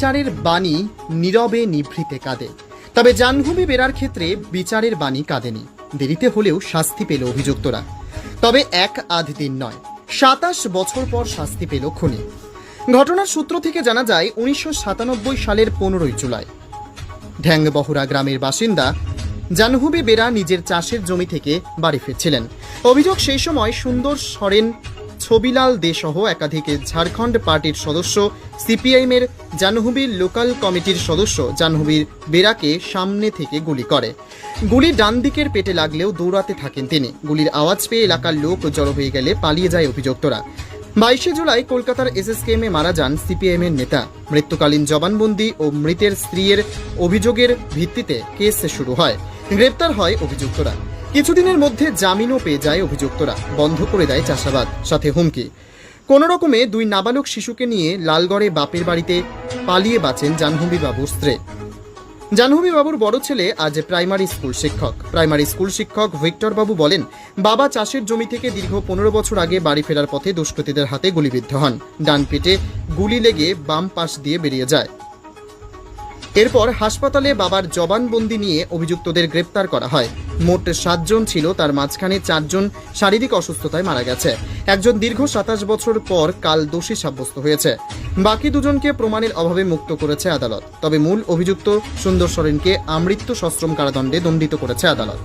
বিচারের বাণী নীরবে নিভৃতে কাঁদে। তবে জাহ্নবী বেরার ক্ষেত্রে বিচারের বাণী কাঁদেনি। দেরিতে হলেও শাস্তি পেল অভিযুক্তরা। তবে এক আধ দিন নয়, সাতাশ বছর পর শাস্তি পেল খুনি। ঘটনার সূত্র থেকে জানা যায়, উনিশশো সাতানব্বই সালের পনেরোই জুলাই। ঢ্যাংবহরা গ্রামের বাসিন্দা জাহ্নবী বেরা নিজের চাষের জমি থেকে বাড়ি ফিরছিলেন। অভিযোগ সেই সময় সুন্দর সরেন ছবিলাল দে সহ একাধিক ঝাড়খণ্ড পার্টির সদস্য সিপিআইএমের জাহ্নবীর লোকাল কমিটির সদস্য জাহ্নবীর বেরাকে সামনে থেকে গুলি করে। গুলি ডান দিকের পেটে লাগলেও দৌড়াতে থাকেন তিনি। গুলির আওয়াজ পেয়ে এলাকার লোক জড়ো হয়ে গেলে পালিয়ে যায় অভিযুক্তরা। বাইশে জুলাই কলকাতার এসএসকেএমে মারা যান সিপিএম এর নেতা। মৃত্যুকালীন জবানবন্দি ও মৃতের স্ত্রীর অভিযোগের ভিত্তিতে কেস শুরু হয়। গ্রেপ্তার হয় অভিযুক্তরা। কিছুদিনের মধ্যে জামিনও পেয়ে যায় অভিযুক্তরা। বন্ধ করে দেয় চাষাবাদ, সাথে হুমকি। কোনো রকমে দুই নাবালক শিশুকে নিয়ে লালগড়ে বাপের বাড়িতে পালিয়ে বাঁচেন জাহ্নবী বাবুর স্ত্রী। জাহ্নবী বাবুর বড় ছেলে আজ প্রাইমারি স্কুল শিক্ষক। প্রাইমারি স্কুল শিক্ষক ভিক্টর বাবু বলেন, বাবা চাষের জমি থেকে দীর্ঘ পনেরো বছর আগে বাড়ি ফেরার পথে দুষ্কৃতীদের হাতে গুলিবিদ্ধ হন। ডান পেটে গুলি লেগে বাম পাশ দিয়ে বেরিয়ে যায়। এরপর হাসপাতালে বাবার জবানবন্দি নিয়ে অভিযুক্তদের গ্রেপ্তার করা হয়। মোট সাতজন ছিল তার মাঝখানে চারজন শারীরিক অসুস্থতায় মারা গেছে। একজন দীর্ঘ সাতাশ বছর পর কাল দোষী সাব্যস্ত হয়েছে। বাকি দুজনকে প্রমাণের অভাবে মুক্ত করেছে আদালত। তবে মূল অভিযুক্ত সুন্দর সরেনকে আমৃত্য সশ্রম কারাদণ্ডে দণ্ডিত করেছে আদালত।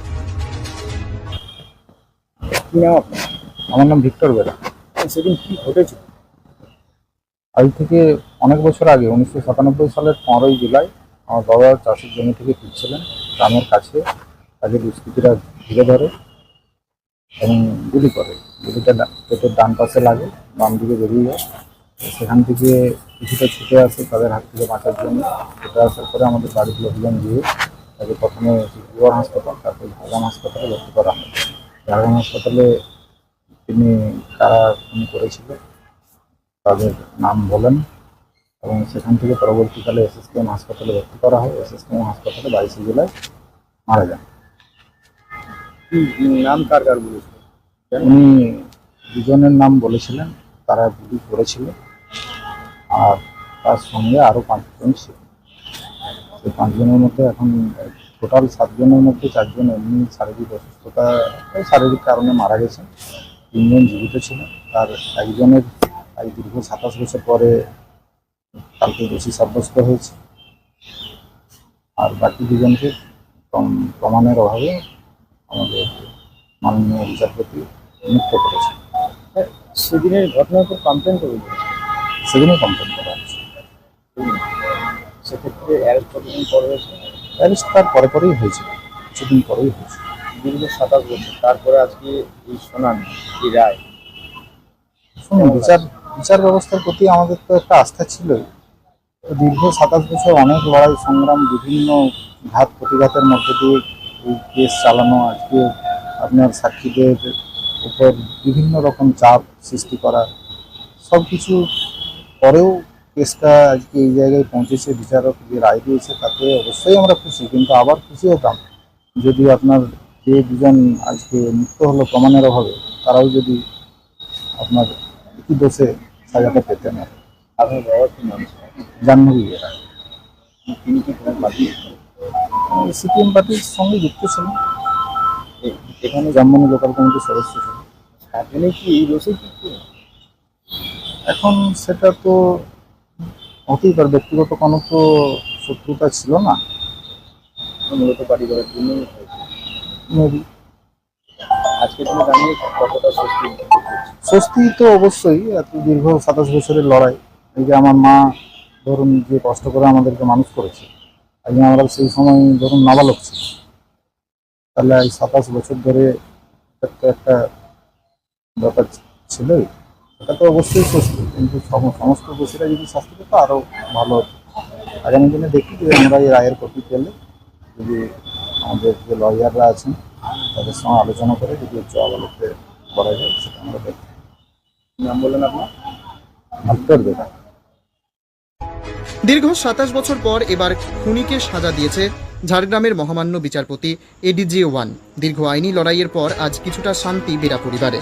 আমার নাম ভিক্টর বেরা। সেদিন কি ঘটেছিল? আজ থেকে অনেক বছর আগে উনিশশো সাতানব্বই সালের পনেরোই জুলাই আমার বাবা চাষের জমি থেকে ফিরছিলেন গ্রামের কাছে। তাকে দুষ্কৃতীরা ঘিরে ধরে এবং গুলি করে। গুলিটা পেটের ডান পাশে লাগে, বাম দিকে বেরিয়ে যায়। সেখান থেকে কিছুটা ছুটে আসে তাদের হাত থেকে বাঁচার জন্য। ছুটে আসার পরে আমাদের বাড়ির লোকজন গিয়ে তাকে প্রথমে ডিব্রুগড় হাসপাতাল, তারপর ঝাড়গ্রাম হাসপাতালে ভর্তি করা হয়। ঝাড়গ্রাম হাসপাতালে তিনি কারা খুন করেছিল তাদের নাম বলেন এবং সেখান থেকে পরবর্তীকালে এসএসকেএম হাসপাতালে ভর্তি করা হয়। এসএসকেএম হাসপাতালে বাইশে জুলাই মারা যান। নাম কার কার উনি দুজনের নাম বলেছিলেন, তারা গুলি করেছিল। আর তার সঙ্গে আরও পাঁচজন ছিল। সেই পাঁচজনের মধ্যে এখন টোটাল সাতজনের মধ্যে চারজন এমনি শারীরিক অসুস্থতা শারীরিক কারণে মারা গেছেন তিনজন জীবিত ছিলেন তার একজনের আজ দীর্ঘ সাতাশ বছর পরে কালকে দোষী সাব্যস্ত হয়েছে। আর বাকি দুজনকে প্রম- প্রমাণের অভাবে আমাদের মাননীয় বিচারপতি মুক্ত করেছে সেদিনের ঘটনার উপর কমপ্লেন করে সেদিনই কমপ্লেন করা হয়েছে। সেক্ষেত্রে অ্যারেস্ট কতদিন পর হয়েছে? অ্যারেস্ট তার পরে পরেই হয়েছে কিছুদিন পরেই হয়েছে। দীর্ঘ সাতাশ বছর। তারপরে আজকে এই শোনান এই রায়। শুনুন বিচার বিচার ব্যবস্থার প্রতি আমাদের তো একটা আস্থা ছিলই। দীর্ঘ সাতাশ বছর অনেক লড়াই সংগ্রাম বিভিন্ন ঘাত প্রতিঘাতের মধ্যে দিয়ে কেস চালানো আজকে আপনার সাক্ষীদের উপর বিভিন্ন রকম চাপ সৃষ্টি করা সব কিছু পরেও কেসটা আজকে এই জায়গায় পৌঁছেছে বিচারক যে রায় দিয়েছে তাতে অবশ্যই আমরা খুশি কিন্তু আবার খুশি হতাম যদি আপনার যে দুজন আজকে মুক্ত হলো প্রমাণের অভাবে তারাও যদি আপনার কি দোষে সাজাটা পেতেন। আপনার বাবার কি নাম? ছিল? জাহ্নবী। তিনি কি সিপিএম পার্টির সঙ্গে যুক্ত ছিলেন। এখানে জামমনি লোকাল কমিটির সদস্য ছিলেন। সাতজনে কি এই দোষে কি এখন সেটা তো হতেই পারে ব্যক্তিগত কোনো তো শত্রুতা ছিল না। মূলত পার্টি করার জন্য হয়েছে। Maybe। আজকে কতটা স্বস্তি? স্বস্তি তো অবশ্যই এত দীর্ঘ সাতাশ বছরের লড়াই। এই যে আমার মা ধরুন যে কষ্ট করে আমাদেরকে মানুষ করেছে। আজকে আমরা সেই সময় ধরুন নাবালক ছিল। তাহলে এই সাতাশ বছর ধরে একটা একটা ব্যাপার ছিলই এটা তো অবশ্যই স্বস্তি, কিন্তু সম- সমস্ত দোষীরা যদি শাস্তি পেত আরও ভালো হতো। আগামী দিনে দেখি যে আমরা এই রায়ের কপি পেলে যদি আমাদের যে লয়াররা আছেন, তাদের সঙ্গে আলোচনা করে যদি উচ্চ আদালতে করা যায়, সেটা আমরা দেখি নাম বললেন আপনার? আত্মর দেখা দীর্ঘ সাতাশ বছর পর এবার খুনিকে সাজা দিয়েছে ঝাড়গ্রামের মহামান্য বিচারপতি এডিজি ওয়ান দীর্ঘ আইনি লড়াইয়ের পর আজ কিছুটা শান্তি বেরা পরিবারে।